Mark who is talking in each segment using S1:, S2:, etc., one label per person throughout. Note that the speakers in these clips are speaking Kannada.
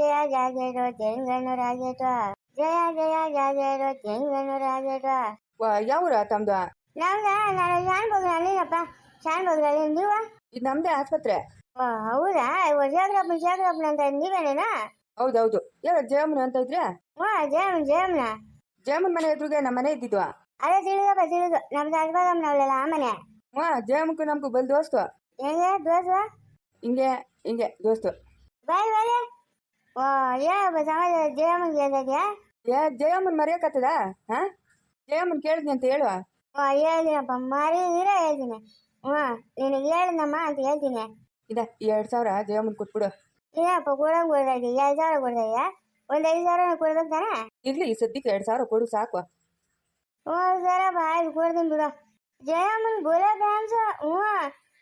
S1: ಜಯ ಜಾಗೇರೋ ತೆಂಗಣ್ಣು ರಾಗೇಟೋ ಜಯ ಜಯ ಜಾಗೇರೋ ತೆಂಗಣ್ಣು ರಾಗೇಟೋ
S2: ಯಾವ್ರ ತಮ್ದು?
S1: ನಮ್ದ ನಾನು ಶಾನ್ ಬಗ್ರಲ್ಲಿನಪ್ಪ ಶಾನ್ ಬಗ್ರಲ್ಲಿ ನೀವ?
S2: ಇದು ನಮ್ದೇ ಆಸ್ಪತ್ರೆ.
S1: ಹೌದಾ? ಶೇಖರಪ್ಪನ ಶೇಖರಪ್ಪನ ಅಂತ ನೀವೇನೇನಾ?
S2: ಹೌದೌದು. ಯಾರ ಜಯಮ್ಮನ ಅಂತ ಇದ್ರೆ?
S1: ಹಾ ಜಯಮ್ ಜಯಮ್ನ?
S2: ಜಯಮ್ಮನ ಮನೆ ಎದುರುಗೆ ನಮ್ಮ ಮನೆ ಇದ್ದಿದ್ವಾ
S1: ಅದೇ ತಿಳಿದಪ್ಪ ತಿಳಿದು. ನಮ್ದು ಹಸ್ಬಗಮ್ಮನವಳೆಲ್ಲ ಆ ಮನೆ.
S2: ಹಾ ಜಯಮ್ಮಕ್ಕೂ ನಮಗೂ ಬಲ್ ದೋಸ್ತು.
S1: ಹೆಂಗೆ ದೋಸು
S2: ಹಿಂಗೆ ಹಿಂಗೆ ದೋಸ್ತು.
S1: ಬಾಯ್ ಬಾಯ್. ಓ ಏನಪ್ಪ ಸಮಾಜ ಜಯಮ್ಮನ್ ಕೇಳ್ತಿದ್ಯಾ?
S2: ಏ ಜಯಮ್ಮನ್ ಮರೆಯೋಕತ್ತದ? ಹಾ? ಜಯಮ್ಮನ್ ಕೇಳಿದ್ನಿ ಅಂತ ಹೇಳುವ.
S1: ಓ ಹೇಳ್ತೀನಪ್ಪ ಮರಿ ಇರ ಹೇಳ್ತೀನಿ. ಹ್ಞೂ ನಿನಗೆ ಹೇಳಿದಮ್ಮ ಅಂತ ಹೇಳ್ತೀನಿ.
S2: ಇದ ಎರಡ್ ಸಾವಿರ ಜಯಮ್ಮನ್ ಕೊಟ್ಬಿಡು.
S1: ಏನಪ್ಪ ಕೊಡಂಗ್ ಇದ್ದೀಯ ಎರಡು ಸಾವಿರ ಕೊಡ್ತಾ ಇದೆಯಾ ಒಂದು ಐದು ಸಾವಿರ ಕೊಡ್ಬೇಕು ತಾನೆ?
S2: ಇರ್ಲಿ ಈ ಸದ್ಯಕ್ಕೆ ಎರಡ್ ಸಾವಿರ ಕೊಡು ಸಾಕು.
S1: ಹ್ಞೂ ಸರಪ್ಪ ಆಯ್ತು ಕೊಡ್ತೀನಿ ಬಿಡು. ಜಯಮ್ಮನ್ ಗುಲಾಬ್ ಡ್ಯಾನ್ಸ್ ಹ್ಞೂ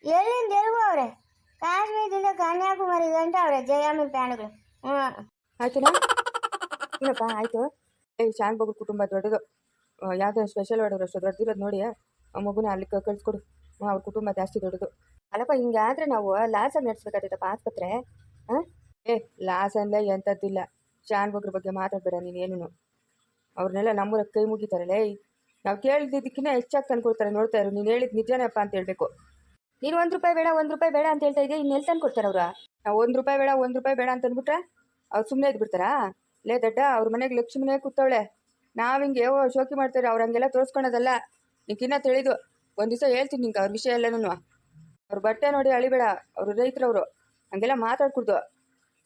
S1: ಎಲ್ಲಿಂದ ಎಲ್ಗೂ ಅವ್ರೆ? ಕಾಶ್ಮೀರದಿಂದ ಕನ್ಯಾಕುಮಾರಿ ಗಂಟ ಅವ್ರೆ ಜಯಮ್ಮನ್ ಫ್ಯಾನ್ಗಳು
S2: ಆಯ್ತನಾ ಏನಪ್ಪ, ಆಯ್ತು? ಏ, ಶಾನ್ ಬಗ್ರ ಕುಟುಂಬ ದೊಡ್ಡದು. ಯಾವುದೋ ಸ್ಪೆಷಲ್ ಆರ್ಡರ್ ಅಷ್ಟು ದೊಡ್ಡದಿರೋದು ನೋಡಿ, ಆ, ಮಗುನ ಅಲ್ಲಿ ಕಳ್ಸ್ಕೊಡು. ಅವ್ರ ಕುಟುಂಬ ಜಾಸ್ತಿ ದೊಡ್ಡದು. ಅಲ್ಲಪ್ಪ, ಹಿಂಗಾದ್ರೆ ನಾವು ಲಾಸನ್ನು ನಡೆಸ್ಬೇಕಾಗ್ತೈತಪ್ಪ ಆಸ್ಪತ್ರೆ ಹಾಂ ಏ ಲಾಸ್ ಅಂದ್ರೆ ಎಂಥದ್ದಿಲ್ಲ ಶಾನ್ ಬಗ್ರ ಬಗ್ಗೆ ಮಾತಾಡ್ಬೇಡ ನೀನೇನು ಅವ್ರನ್ನೆಲ್ಲ ನಮ್ಮೂರ ಕೈ ಮುಗಿತಾರಲ್ಲ ನಾವು ಕೇಳಿದ್ದಕ್ಕಿಂತ ಹೆಚ್ಚಾಗಿ ತಂದು ಕೊಡ್ತಾರೆ ನೋಡ್ತಾ ಇರು. ನೀನು ಹೇಳಿದ ನಿಜಾನಪ್ಪ ಅಂತ ಹೇಳಬೇಕು. ನೀನು ಒಂದು ರೂಪಾಯಿ ಬೇಡ, ಒಂದು ರೂಪಾಯಿ ಬೇಡ ಅಂತ ಹೇಳ್ತಾ ಇದ್ದೆ ಇನ್ನೆಲ್ಲಿ ತಂದು ಕೊಡ್ತಾರೆ ಅವ್ರು? ನಾವು ಒಂದು ರೂಪಾಯಿ ಬೇಡ, ಒಂದು ರೂಪಾಯಿ ಬೇಡ ಅಂತ ಅಂದ್ಬಿಟ್ರೆ? ಅವ್ರು ಸುಮ್ಮನೆ ಇದ್ಬಿಡ್ತಾರಾ? ಲೇ ದಡ್ಡ, ಅವ್ರ ಮನೆಗೆ ಲಕ್ಷ್ಮಿನೇ ಕೂತವಳೆ. ನಾವು ಹಿಂಗೆ ಓ, ಶೋಕಿ ಮಾಡ್ತಾರೆ ಅವ್ರು ಹಂಗೆಲ್ಲ ತೋರಿಸ್ಕೊಳೋದಲ್ಲ. ನಿಂಕಿನ್ನ ತಿಳಿದು. ಒಂದು ದಿವಸ ಹೇಳ್ತೀನಿ ನಿಂಗೆ ಅವ್ರ ವಿಷಯ ಎಲ್ಲನೂ ಅವ್ರ ಬಟ್ಟೆ ನೋಡಿ ಅಳಿಬೇಡ, ಅವರು ರೈತರವರು. ಹಂಗೆಲ್ಲ ಮಾತಾಡ್ಕೊಡ್ದು.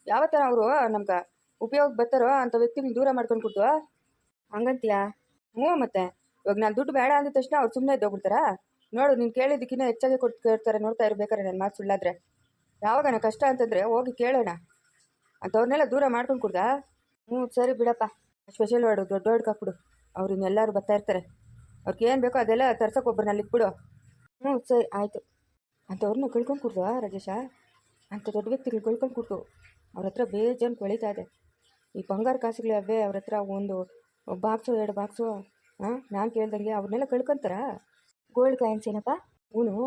S2: ಯಾವತ್ತರ ಅವರು ನಮ್ಗೆ ಉಪಯೋಗ ಬರ್ತಾರೋ ಅಂಥ ವ್ಯಕ್ತಿನ ದೂರ ಮಾಡ್ಕೊಂಡು ಕೊಡ್ದು? ಹಂಗಂತೀಯಾ? ಹ್ಞೂ ಮತ್ತೆ. ಇವಾಗ ನಾನು ದುಡ್ಡು ಬೇಡ ಅಂದ ತಕ್ಷಣ ಅವ್ರು ಸುಮ್ಮನೆ ಇದ್ದೋಗ್ಬಿಡ್ತಾರಾ? ನೋಡು, ನೀನು ಕೇಳಿದ್ದಕ್ಕಿಂತ ಹೆಚ್ಚಾಗಿ ಕೊಟ್ಟು ಕೇಳ್ತಾರೆ, ನೋಡ್ತಾ ಇರ್ಬೇಕಾರೆ ನನ್ನ ಮಾತು ಸುಳ್ಳಾದ್ರೆ. ಯಾವಾಗನ ಕಷ್ಟ ಅಂತಂದರೆ ಹೋಗಿ ಕೇಳೋಣ. ಅಂಥವ್ರನ್ನೆಲ್ಲ ದೂರ ಮಾಡ್ಕೊಂಡು ಕೊಡ್ದಾ? ಹ್ಞೂ ಸರಿ ಬಿಡಪ್ಪ. ಸ್ಪೆಷಲ್ ವಾರ್ಡು ದೊಡ್ಡ ದೊಡ್ಡ ಹಾಕ್ಬಿಡು ಅವ್ರು ಬರ್ತಾ ಇರ್ತಾರೆ. ಅವ್ರಿಗೆ ಏನು ಬೇಕೋ ಅದೆಲ್ಲ ತರ್ಸೋಕೆ ಒಬ್ಬರನ್ನ ಅಲ್ಲಿ ಇಟ್ಬಿಡು ಹ್ಞೂ ಸರಿ, ಆಯಿತು. ಅಂಥವ್ರನ್ನ ಕಳ್ಕೊಂಡು ಕೊಡ್ದು ರಾಜೇಶ? ಅಂಥ ದೊಡ್ಡ ವ್ಯಕ್ತಿಗಳು ಕಳ್ಕೊಂಡು ಕೊಡ್ತು ಅವ್ರ ಹತ್ರ ಬೇಜಾನ್ ಕೊಳಿತಾ ಇದೆ. ಈ ಬಂಗಾರ ಕಾಸುಗಳು ಅವೇ ಅವ್ರ ಹತ್ರ ಒಂದು ಬಾಕ್ಸು, ಎರಡು ಬಾಕ್ಸು ಹಾಂ ನಾನು ಕೇಳ್ದಂಗೆ ಅವ್ರನ್ನೆಲ್ಲ ಕಳ್ಕೊಂತಾರ? ಗೋಲ್ಡ್ ಕಾಯಿನ್ಸ್ ಏನಪ್ಪ? ಹ್ಞೂ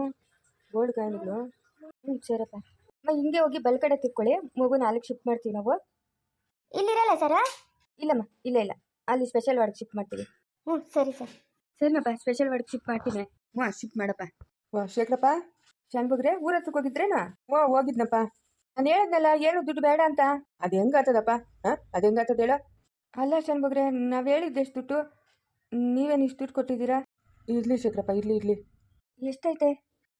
S2: ಗೋಲ್ಡ್ ಕಾಯಿನ್ಗಳು ಹ್ಞೂ ಸರಪ್ಪ ಹಿಂಗೆ ಹೋಗಿ ಬಲ್ ಕಡೆ ತಿರ್ಕೊಳ್ಳಿ ಮಗು ನಾಲ್ಕು ಶಿಫ್ಟ್ ಮಾಡ್ತೀವಿ ನಾವು.
S1: ಇಲ್ಲಿರಲ್ಲ ಸರ
S2: ಇಲ್ಲಮ್ಮ ಇಲ್ಲ ಇಲ್ಲ. ಅಲ್ಲಿ ಸ್ಪೆಷಲ್ ವಾರ್ಡ್ಗೆ ಶಿಫ್ಟ್ ಮಾಡ್ತೀವಿ.
S1: ಹ್ಞೂ ಸರಿ ಸರ್
S2: ಸರಿನಪ್ಪ ಸ್ಪೆಷಲ್ ವಾರ್ಡ್ಗೆ ಶಿಫ್ಟ್ ಮಾಡ್ತೀನಿ. ಹ್ಞೂ ಶಿಫ್ಟ್ ಮಾಡಪ್ಪ. ಓ ಶೇಖರಪ್ಪ ಶಾನ್ಬಗ್ರೆ ಊರ ಹತ್ರಕ್ಕೆ ಹೋಗಿದ್ರೇನಾ? ಓ ಹೋಗಿದ್ನಪ್ಪ. ನಾನು ಹೇಳಿದ್ನಲ್ಲ ಏನು ದುಡ್ಡು ಬೇಡ ಅಂತ. ಅದು ಹೆಂಗಾತದಪ್ಪ ಹಾಂ? ಅದು ಹೆಂಗಾತದ ಹೇಳ. ಅಲ್ಲ ಶಾನ್ಬಗ್ರೆ ನಾವು ಹೇಳಿದ್ದು ಎಷ್ಟು ದುಡ್ಡು? ನೀವೇನು ಇಷ್ಟು ದುಡ್ಡು ಕೊಟ್ಟಿದ್ದೀರಾ? ಇರಲಿ ಶೇಖರಪ್ಪ ಇರಲಿ ಇರಲಿ. ಎಷ್ಟೈತೆ?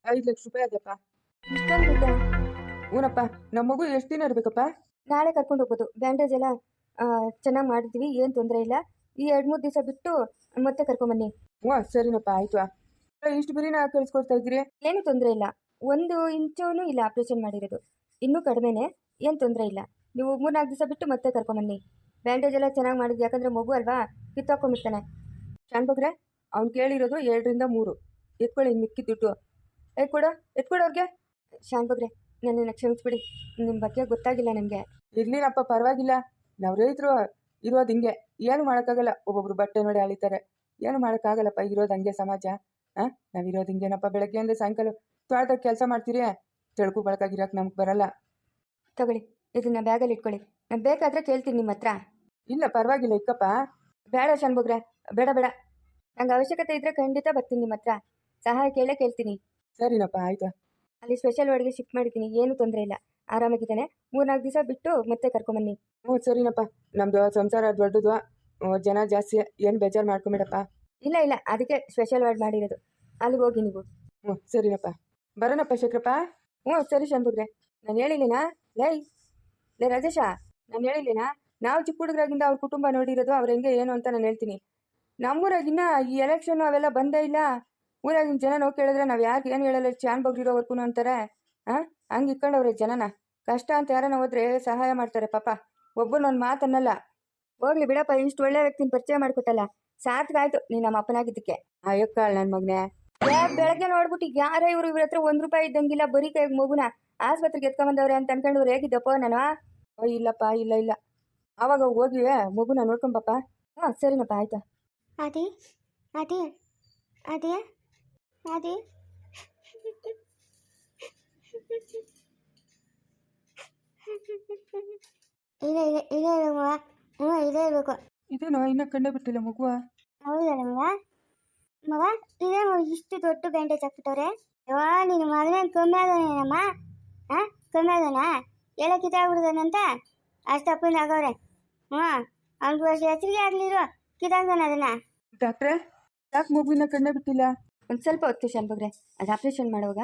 S2: ಐದು ಲಕ್ಷ ರೂಪಾಯಿ ಅದಪ್ಪ ಇಷ್ಟೊಂದು ದುಡ್ಡ? ಹ್ಞೂನಪ್ಪ ನಮ್ಮ ಮಗು ಎಷ್ಟು ದಿನ ಇರಬೇಕಪ್ಪ? ನಾಳೆ ಕರ್ಕೊಂಡು ಹೋಗ್ಬೋದು. ಬ್ಯಾಂಡೇಜ್ ಎಲ್ಲ ಚೆನ್ನಾಗಿ ಮಾಡಿದ್ವಿ ಏನು ತೊಂದರೆ ಇಲ್ಲ. ಈ ಎರಡು ಮೂರು ದಿವಸ ಬಿಟ್ಟು ಮತ್ತೆ ಕರ್ಕೊಂಬನ್ನಿ. ವಾ ಸರಿನಪ್ಪ ಆಯಿತು. ಇಷ್ಟು ಬಿರಿನ ಕಳಿಸ್ಕೊಡ್ತಾ ಇದ್ದೀರಿ? ಏನು ತೊಂದರೆ ಇಲ್ಲ. ಒಂದು ಇಂಚೂ ಇಲ್ಲ ಆಪ್ರೇಷನ್ ಮಾಡಿರೋದು. ಇನ್ನೂ ಕಡಿಮೆನೆ ಏನು ತೊಂದರೆ ಇಲ್ಲ. ನೀವು ಮೂರ್ನಾಲ್ಕು ದಿವಸ ಬಿಟ್ಟು ಮತ್ತೆ ಕರ್ಕೊಂಬನ್ನಿ. ಬ್ಯಾಂಡೇಜ್ ಎಲ್ಲ ಚೆನ್ನಾಗಿ ಮಾಡಿದ್ವಿ ಯಾಕಂದರೆ ಮಗು ಅಲ್ವಾ ಕಿತ್ತಾಕೊಂಬಿಡ್ತಾನೆ ಶಾಣ್ಬಗ್ರೆ ಅವ್ನು ಕೇಳಿರೋದು ಎರಡರಿಂದ ಮೂರು. ಎತ್ಕೊಳ್ಳಿ ಮಿಕ್ಕಿ ದುಡ್ಡು ಎತ್ಕೊಡು ಎತ್ಕೊಡು ಅವ್ರಿಗೆ. ಶಾನ್ಬಗ್ರೆ ನನ್ನನ್ನು ಕ್ಷಮಿಸ್ಬಿಡಿ ನಿಮ್ಮ ಬಗ್ಗೆ ಗೊತ್ತಾಗಿಲ್ಲ ನನಗೆ ಇರ್ಲಿನಪ್ಪ ಪರವಾಗಿಲ್ಲ. ನಾವು ರೈತರು ಇರೋದು ಹಿಂಗೆ. ಏನು ಮಾಡೋಕ್ಕಾಗಲ್ಲ. ಒಬ್ಬೊಬ್ರು ಬಟ್ಟೆ ನೋಡಿ ಅಳಿತಾರೆ. ಏನು ಮಾಡೋಕ್ಕಾಗಲ್ಲಪ್ಪ ಇರೋದು ಹಂಗೆ ಸಮಾಜ. ಹಾಂ ನಾವಿರೋದು ಹಿಂಗೇನಪ್ಪ ಬೆಳಗ್ಗೆಯಿಂದ ಸಾಯಂಕಾಲ ತೋಟದಾಗ ಕೆಲಸ ಮಾಡ್ತೀರಿ? ತೆಳ್ಕು ಬಳಕಾಗಿರೋಕೆ ನಮ್ಗೆ ಬರಲ್ಲ. ತಗೊಳ್ಳಿ. ಇದನ್ನ ಬ್ಯಾಗಲ್ಲಿ ಇಟ್ಕೊಳ್ಳಿ. ನಾನು ಬೇಕಾದ್ರೆ ಕೇಳ್ತೀನಿ ನಿಮ್ಮ ಹತ್ರ. ಇಲ್ಲ ಪರವಾಗಿಲ್ಲ ಇಕ್ಕಪ್ಪ. ಬೇಡ ಶಾನ್ಭೋಗ್ರೆ ಬೇಡ ಬೇಡ. ನಂಗೆ ಅವಶ್ಯಕತೆ ಇದ್ರೆ ಖಂಡಿತ ಬರ್ತೀನಿ ನಿಮ್ಮ ಹತ್ರ. ಸಹಾಯ ಕೇಳೇ ಕೇಳ್ತೀನಿ. ಸರಿನಪ್ಪ ಆಯ್ತು. ಅಲ್ಲಿ ಸ್ಪೆಷಲ್ ವಾರ್ಡ್ಗೆ ಶಿಫ್ಟ್ ಮಾಡಿದ್ದೀನಿ ಏನು ತೊಂದರೆ ಇಲ್ಲ. ಆರಾಮಾಗಿದ್ದಾನೆ. ಮೂರ್ನಾಲ್ಕು ದಿವಸ ಬಿಟ್ಟು ಮತ್ತೆ ಕರ್ಕೊಂಬನ್ನಿ. ಹ್ಞೂ ಸರಿನಪ್ಪ. ನಮ್ಮದು ಸಂಸಾರ ದೊಡ್ಡದು. ಜನ ಜಾಸ್ತಿ ಏನು ಬೇಜಾರು ಮಾಡ್ಕೊಂಬೇಡಪ್ಪ. ಇಲ್ಲ ಇಲ್ಲ. ಅದಕ್ಕೆ ಸ್ಪೆಷಲ್ ವಾರ್ಡ್ ಮಾಡಿರೋದು. ಅಲ್ಲಿಗೆ ಹೋಗಿ ನೀವು. ಹ್ಞೂ ಸರಿನಪ್ಪ. ಬರೋಣಪ್ಪ ಶೇಖರಪ್ಪ. ಹ್ಞೂ ಸರಿ ಶಂಭುಗ್ರೆ. ನಾನು ಹೇಳಿಲ್ಲ ಲೈ ಲೇ ರಾಜೇಶ ನಾನು ಹೇಳಿಲ್ಲ ನಾವು ಚಿಕ್ಕ ಹುಡುಗರಾಗಿಂದ ಅವ್ರ ಕುಟುಂಬ ನೋಡಿರೋದು ಅವ್ರು ಹೆಂಗೆ ಏನು ಅಂತ ನಾನು ಹೇಳ್ತೀನಿ. ನಮ್ಮೂರಾಗಿನ್ನ ಈ ಎಲೆಕ್ಷನ್ ಅವೆಲ್ಲ ಬಂದೇ ಇಲ್ಲ. ಊರಾಗಿನ ಜನ ನೋವು ಕೇಳಿದ್ರೆ ನಾವು ಯಾಕೆ ಏನು ಹೇಳಲ್ಲ ಚಾನ್ ಬಗ್ಗಿರೋವರ್ಗು ಅಂತಾರೆ. ಹಾಂ ಹಂಗೆ ಇಕ್ಕೊಂಡವ್ರೆ ಜನನ. ಕಷ್ಟ ಅಂತ ಯಾರನ್ನ ಹೋದ್ರೆ ಸಹಾಯ ಮಾಡ್ತಾರೆ ಪಾಪ. ಒಬ್ಬನೊಂದು ಮಾತನ್ನಲ್ಲ. ಹೋಗ್ಲಿ ಬಿಡಪ್ಪ, ಇಷ್ಟು ಒಳ್ಳೆ ವ್ಯಕ್ತಿನ ಪರಿಚಯ ಮಾಡ್ಕೊಟ್ಟಲ್ಲ. ಸಾರ್ಥಕಾಯ್ತು ನೀನು ನಮ್ಮ ಅಪ್ಪನಾಗಿದ್ದಕ್ಕೆ. ಅಯ್ಯಕ್ಕಾಳ್ ನನ್ನ ಮಗನೇ. ಬೆಳಗ್ಗೆ ನೋಡ್ಬಿಟ್ಟು ಯಾರ ಇವರು ಇವ್ರ ಹತ್ರ ಒಂದು ರೂಪಾಯಿ ಇದ್ದಂಗಿಲ್ಲ, ಬರೀ ಕೈಗೆ ಮಗುನ ಆಸ್ಪತ್ರೆಗೆ ಎತ್ಕೊಂಬಂದವ್ರೆ ಅಂತ ಅನ್ಕೊಂಡವ್ರು ಹೇಗಿದ್ದಪ್ಪ ನಾನು? ಓ ಇಲ್ಲಪ್ಪ, ಇಲ್ಲ ಇಲ್ಲ. ಆವಾಗ ಹೋಗಿ ಮಗುನ ನೋಡ್ಕೊಂಬಪ್ಪ ಹಾಂ, ಸರಿನಪ್ಪ, ಆಯ್ತಾ.
S1: ಅದೇ ಅದೇ ಆದಿ ಆದಿ ಇದೆ ಇದೆ ಇದೆ ಮಗ. ಹ್ಞೂ ಇದೆ ಇರಬೇಕು.
S2: ಇದೇನೋ ಇನ್ನೂ ಕಂಡೇ ಬಿಟ್ಟಿಲ್ಲ ಮಗುವ
S1: ಹೌದಲ್ಲ ಮಗ? ಮಗ ಇದೇ ಮಗ ಇಷ್ಟು ದೊಡ್ಡ ಬ್ಯಾಂಡೇಜ್ ಹಾಕ್ಬಿಟ್ಟವ್ರೆ. ನಿನ್ನ ಮಗನ ಕಮ್ಮಿ ಆಗೋನೇನಮ್ಮ ಹಾಂ ಕಮ್ಮಿ ಆಗೋಣ ಎಲ್ಲ ಕಿತ್ತಾಗ್ಬಿಡ್ತಾನಂತ ಅಷ್ಟು ಅಪ್ಪನ ಆಗವ್ರೆ. ಹ್ಞೂ ಅವ್ನಿಗೆ ಹೆಸರಿಗೆ ಆಗಲಿರೋ ಕಿತ್ತಾಗ್ತಾನೆ ಅದನ್ನ.
S2: ಡಾಕ್ಟ್ರೆ ಯಾಕೆ ಮಗುವಿನ ಕಂಡೇ ಬಿಟ್ಟಿಲ್ಲ? ಒಂದು ಸ್ವಲ್ಪ ಹೊತ್ತು ಶಾನ್ಭಗ್ರೆ ಅದು ಆಪ್ರೇಷನ್ ಮಾಡುವಾಗ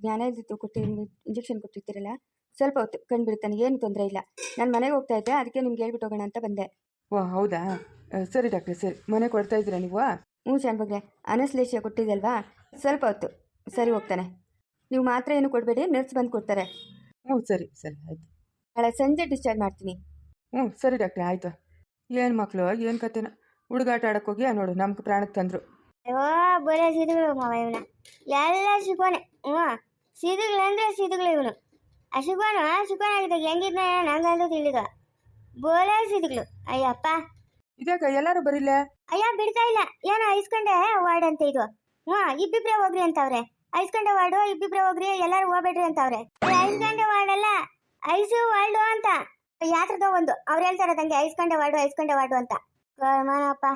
S2: ಜ್ಞಾನ ಇದ್ದಿತ್ತು ಕೊಟ್ಟು ಇಂಜೆಕ್ಷನ್ ಕೊಟ್ಟಿರ್ತೀರಲ್ಲ ಸ್ವಲ್ಪ ಹೊತ್ತು ಕಂಡುಬಿಡ್ತಾನೆ ಏನು ತೊಂದರೆ ಇಲ್ಲ. ನಾನು ಮನೆಗೆ ಹೋಗ್ತಾ ಇದ್ದೆ ಅದಕ್ಕೆ ನಿಮ್ಗೆ ಹೇಳ್ಬಿಟ್ಟು ಹೋಗೋಣ ಅಂತ ಬಂದೆ.
S3: ಓ ಹೌದಾ? ಸರಿ ಡಾಕ್ಟರ್ ಸರಿ. ಮನೆ ಕೊಡ್ತಾ ಇದ್ದೀರಾ ನೀವು?
S2: ಹ್ಞೂ ಶಾನ್ಭಗ್ರೆ ಅನಸ್ಲೇಷಿಯ ಕೊಟ್ಟಿದ್ದಲ್ವಾ? ಸ್ವಲ್ಪ ಹೊತ್ತು ಸರಿ ಹೋಗ್ತಾನೆ. ನೀವು ಮಾತ್ರ ಏನು ಕೊಡಬೇಡಿ ನರ್ಸ್ ಬಂದು ಕೊಡ್ತಾರೆ.
S3: ಹ್ಞೂ ಸರಿ ಸರಿ ಆಯಿತು.
S2: ನಾಳೆ ಸಂಜೆ ಡಿಸ್ಚಾರ್ಜ್ ಮಾಡ್ತೀನಿ.
S3: ಹ್ಞೂ ಸರಿ ಡಾಕ್ಟ್ರೆ ಆಯಿತು. ಏನು ಮಕ್ಕಳು ಏನು ಕತೆನ ಹುಡುಗಾಟ ಆಡಕ್ಕೆ ಹೋಗಿ ನೋಡು ನಮ್ಗೆ ಪ್ರಾಣಕ್ಕೆ ತಂದರು.
S1: ಅಯ್ಯೋ ಬರೇ ಸಿದುಗಳು ಮಾವ ಇವನ. ಎಲ್ಲ ಶಿಕೋನೆ. ಹ್ಞೂ. ಸಿದುಗಳು ಅಂದ್ರೆ ಸಿದುಗಳು ಇವನು. ಆ ಶಿಕೋನು ಶಿಕೋನ್ ಆಗಿದ್ದಾಗ ಹೆಂಗಿದ್ನ ನಂಗಂತೂ ತಿಳಿದ. ಬೋಲೆ ಸಿದುಗಳು ಅಯ್ಯಪ್ಪ.
S3: ಇದ್ಯಾಕ ಎಲ್ಲರೂ ಬರಿಲ್ಲ
S1: ಅಯ್ಯ ಬಿಡ್ತಾ ಇಲ್ಲ. ಏನೋ ಐಸ್ಕೊಂಡೆ ವಾರ್ಡ್ ಅಂತ ಇದು. ಹ್ಞೂ ಇಬ್ಬಿಬ್ರೆ ಹೋಗ್ರಿ ಅಂತವ್ರೆ. ಐಸ್ಕೊಂಡೆ ವಾರ್ಡು ಇಬ್ಬಿಬ್ರೆ ಹೋಗ್ರಿ ಎಲ್ಲಾರು ಹೋಗ್ಬೇಡ್ರಿ ಅಂತವ್ರೆ. ಐಸ್ಕೊಂಡೆ ವಾರ್ಡ್ ಅಲ್ಲ ಐಸು ವಾರ್ಡು ಅಂತ. ಯಾತ್ರದ ಒಂದು. ಅವ್ರು ಹೇಳ್ತಾರೆ ತಂಗೆ ಐಸ್ಕೊಂಡೆ ವಾರ್ಡು ಐಸ್ಕೊಂಡೆ ವಾರ್ಡು ಅಂತ. ಮಾನಪ್ಪ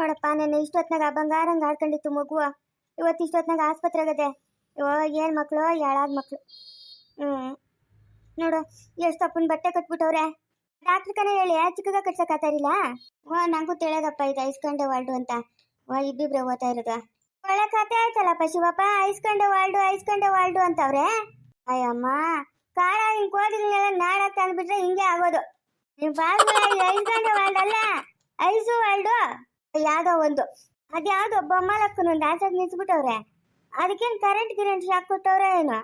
S1: ನೋಡಪ್ಪ ನೆನ್ನೆ ಇಷ್ಟೊತ್ನಾಗ ಹಂಗೆ ಆಡ್ಕೊಂಡಿತ್ತು ಮಗುವ. ಇವತ್ತು ಇಷ್ಟೊತ್ನಾಗ ಆಸ್ಪತ್ರೆಗದೆ. ಇವ ಏನು ಮಕ್ಕಳು ಯಾಳಾದ ಮಕ್ಕಳು ಹ್ಞೂ ನೋಡು, ಎಷ್ಟು ಅಪ್ಪನ ಬಟ್ಟೆ ಕಟ್ಬಿಟ್ಟವ್ರೆ. ಡಾಕ್ಟ್ರ್ ಕನೇ ಹೇಳಿ ಚಿಕ್ಕಗ ಕಟ್ಸಕ್ಕಾತಾರಿಲ್ಲ ಓ ನಂಗೂ ತಿಳಿಯೋದಪ್ಪ ಇದು ಐಸ್ಕೊಂಡೆ ವಾಲ್ಡು ಅಂತ. ಓ ಇಬ್ಬಿಬ್ರೆ ಓದ್ತಾ ಇರೋದು. ಒಳ್ಳೆ ಕತೆ ಆಯ್ತಲ್ಲಪ್ಪ ಶಿವಪ್ಪ, ಐಸ್ಕೊಂಡೆ ವಾಲ್ಡು ಐಸ್ಕೊಂಡೆ ವಾಲ್ಡು ಅಂತವ್ರೆ. ಅಯ್ಯಮ್ಮ, ಕಾಳ ಹಿಂಗ್ ಕೋದಿಗಳನ್ನೆಲ್ಲ ನಾಡಕ್ ಅಂದ್ಬಿಟ್ರೆ ಹಿಂಗೆ ಆಗೋದು. ನಿಮ್ ಇದು ಐಸ್ಕೊಂಡೆ ವಾಲ್ಡ್ ಅಲ್ಲ? ಐಸು ವಾಲ್ಡು ಯಾವ್ದೋ ಒಂದು. ಅದ್ಯಾವ್ದೋ ಬೊಮ್ಮಲಕ್ಕನೊಂದು ಆಚೆಗೆ ನಿಲ್ಸ್ಬಿಟ್ಟವ್ರೆ. ಅದಕ್ಕೇನು ಕರೆಂಟ್ ಗಿರೆಂಟ್ ಶಾಕ್ ಕೊಟ್ಟವ್ರೆ ಏನು?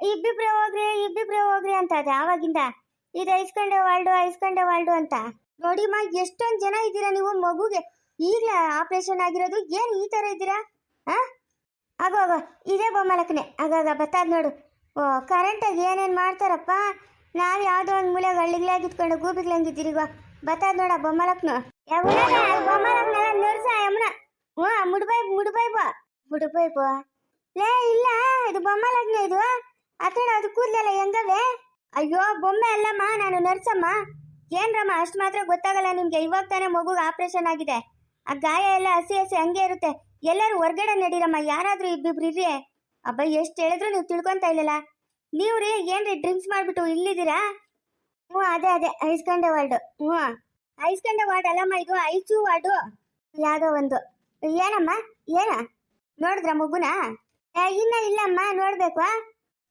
S1: ಇಬ್ಬಿಬ್ರೆ ಹೋಗ್ರಿ ಇಬ್ಬಿಬ್ರೆ ಹೋಗ್ರಿ ಅಂತ ಅದೇ ಆವಾಗಿಂದ. ಇದು ಐಸ್ಕೊಂಡೆ ವಾಲ್ಡು ಐಸ್ಕೊಂಡೆ ವಾಲ್ಡು ಅಂತ. ನೋಡಿ ಮಾ, ಎಷ್ಟೊಂದ್ ಜನ ಇದ್ದೀರಾ ನೀವು ಮಗುಗೆ. ಈಗಲೇ ಆಪರೇಷನ್ ಆಗಿರೋದು ಏನು ಈ ತರ ಇದ್ದೀರಾ? ಹಾಂ ಆಗೋ ಇದೇ ಬೊಮ್ಮಲಕ್ಕನೆ ಆಗಾಗ ಬತ್ತಾದ್ ನೋಡು. ಓ ಕರೆಂಟಾಗಿ ಏನೇನು ಮಾಡ್ತಾರಪ್ಪ? ನಾವು ಯಾವುದೋ ಒಂದು ಮೂಲೆ ಹಳ್ಳಿಗ್ಲಾಗಿ ಇಟ್ಕೊಂಡು ಗೂಬಿಗ್ಲಂಗಿದ್ದೀರಿ ಗೋ ಬತ್ತಾದ್ ನೋಡ ಬೊಮ್ಮಲಕ್ನು ಬೊಮ್ಮಲಕ್ನೆಲ್ಲ ನರ್ಸ, ಯಮುನ. ಹ್ಞೂ ಮುಡ್ಬೈ ಮುಡ್ಬೈ ಬಾ ಮುಡ್ಬೈ ಬಾ ಲೇ, ಇಲ್ಲ, ಇದು ಬೊಮ್ಮಲಕ್ನೆ ಇದು. ಆತಡ ಅದು ಕೂದಲೆಲ್ಲ ಹೆಂಗವೆ? ಅಯ್ಯೋ, ಬೊಮ್ಮೆ ಅಲ್ಲಮ್ಮ, ನಾನು ನರ್ಸಮ್ಮ. ಏನ್ರಮ್ಮ ಅಷ್ಟು ಮಾತ್ರ ಗೊತ್ತಾಗಲ್ಲ ನಿಮ್ಗೆ. ಇವಾಗ ತಾನೇ ಮಗುಗೆ ಆಪರೇಷನ್ ಆಗಿದೆ. ಆ ಗಾಯ ಎಲ್ಲ ಹಸಿ ಹಸಿ ಹಂಗೆ ಇರುತ್ತೆ. ಎಲ್ಲರೂ ಹೊರ್ಗಡೆ ನಡೀರಮ್ಮ ಯಾರಾದ್ರೂ ಇಬ್ಬಿಬ್ರು ಇರ್ರಿ. ಅಬ್ಬ, ಎಷ್ಟು ಹೇಳಿದ್ರು ನೀವು ತಿಳ್ಕೊಂತ ಇಲ್ಲಲ್ಲ. ನೀವು ರೀ ಏನ್ರಿ, ಡ್ರಿಂಕ್ಸ್ ಮಾಡ್ಬಿಟ್ಟು ಇಲ್ಲಿದ್ದೀರಾ? ಹ್ಞೂ, ಅದೇ ಅದೇ, ಐಸ್ಕಂಡೆ ವರ್ಲ್ಡ್ ಹ್ಞೂ. ಐಸ್ಕಂಡೆ ವಾರ್ಡ್ ಅಲ್ಲಮ್ಮ ಇದು ಐಸು ವಾರ್ಡು ಯಾವುದೋ ಒಂದು ಏನಮ್ಮ ಏನ ನೋಡಿದ್ರ ಮಗುನ ಇನ್ನ ಇಲ್ಲಮ್ಮ ನೋಡ್ಬೇಕು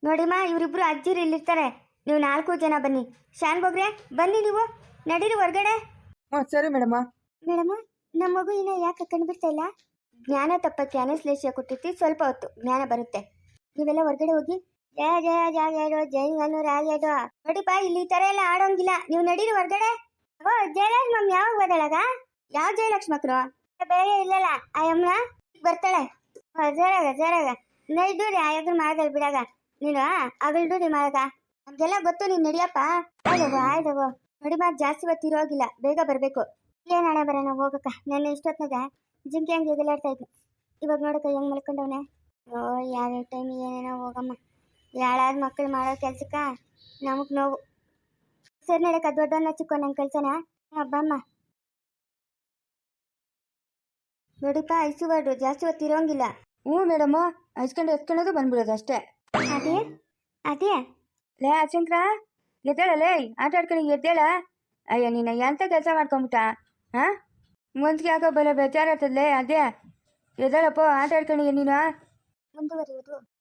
S1: ನೋಡಿಮ್ಮ ಇವರಿಬ್ರು ಅಜ್ಜಿರು ಇಲ್ಲಿರ್ತಾರೆ ನೀವು ನಾಲ್ಕು ಜನ ಬನ್ನಿ ಶಾನ್ ಬೊಗ್ರೆ ಬನ್ನಿ ನೀವು ನಡೀರಿ ಹೊರ್ಗಡೆ
S3: ಸರಿ ಮೇಡಮ್ಮ
S1: ಮೇಡಮ್ ನಮ್ಮ ಮಗು ಇನ್ನ ಯಾಕೆ ಕಂಡುಬಿಡ್ತಾ ಇಲ್ಲ ಜ್ಞಾನ ತಪ್ಪಕ್ಕೆ ಅನಶ್ಲೇಷ ಕೊಟ್ಟಿರ್ತಿ ಸ್ವಲ್ಪ ಹೊತ್ತು ಜ್ಞಾನ ಬರುತ್ತೆ ನೀವೆಲ್ಲ ಹೊರಗಡೆ ಹೋಗಿ ಜಯ ಜಯ ಜಾಗೇಡು ಜೈ ಜಯ ರಾಗೇಡು ನೋಡಿಪ್ಪ ಇಲ್ಲಿ ಈ ಥರ ಎಲ್ಲ ಆಡೋಂಗಿಲ್ಲ ನೀವು ನಡೀರಿ ಹೊರಗಡೆ ಓ ಜಯಲಕ್ಷ್ಮಮ್ ಯಾವಾಗ ಬದಲಾಗ ಯಾವ ಜಯಲಕ್ಷ್ಮಕ್ರು ಬೇರೆ ಇಲ್ಲಲ್ಲ ಆ ಬರ್ತಾಳೆ. ಓ, ಜರಾಗ ಜರಾಗ ದುಡಿ ಆಯದ್ರ ಮಾಡದಲ್ಲಿ ಬಿಡಾಗ. ನೀನು ದುಡಿ ಮಾಡಾಗ ನಮ್ಗೆಲ್ಲ ಗೊತ್ತು ನೀನ್ ನಡಿಯಪ್ಪ. ಆಯ್ತಗೋ ಆಯ್ತಗೋ ನೋಡಿ ಮಾತು ಜಾಸ್ತಿ ಹೊತ್ತು ಇರೋಗಿಲ್ಲ. ಬೇಗ ಬರಬೇಕು. ಏನ್ ಹಣೆ ಬರೋಣ ಹೋಗಕ್ಕ. ನನ್ನ ಇಷ್ಟೊತ್ನಾಗ ಜಿಂಕೆ ಹಂಗೆ ಎಗಲಾಡ್ತಾ ಇದ್ನು ಇವಾಗ ನೋಡಕ್ಕ ಹೆಂಗ್ ಮಲ್ಕೊಂಡವನೆ. ಓ ಯಾವ್ಯಾವ ಟೈಮ್ ಏನೇನೋ ಹೋಗಮ್ಮ. ಯಾಳಾದ ಮಕ್ಕಳು ಮಾಡೋ ಕೆಲ್ಸಕ್ಕ ನಮಗ್ ನೋವು. ಸರಿ ನಡಕ ದೊಡ್ಡವನ್ನ ಚಿಕ್ಕವನ್ನ ನಂಗೆ ಕಳ್ಸೋಣ ಹಬ್ಬಮ್ಮ ನೋಡಿಪ್ಪ ಐಸುವಾಡು ಜಾಸ್ತಿ ಹೊತ್ತು ಇರೋಂಗಿಲ್ಲ.
S2: ಹ್ಞೂ ಮೇಡಮ್ ಹಚ್ಕೊಂಡು ಎತ್ಕೊಳ್ಳೋದು ಬಂದ್ಬಿಡೋದು ಅಷ್ಟೇ.
S1: ಅದೇ ಅದೇ.
S2: ಲೇ ಅಶಂಕ್ರ ಎದ್ದೇಳ ಲೇ ಆಟ ಆಡ್ಕೊಂಡು ಎದ್ದೇಳ? ಅಯ್ಯ ನೀನು ಎಂತ ಕೆಲಸ ಮಾಡ್ಕೊಂಬಿಟ್ಟ ಹಾಂ? ಒಂದ್ಗೆ ಯಾಕೋ ಬಲ ಬೇಜಾರಾಗ್ತದಲೇ ಅದೇ. ಎದ್ದೇಳಪ್ಪ ಆಟ ಆಡ್ಕೊಂಡು ನೀನು?
S1: ಮುಂದುವರಿಯುವುದು.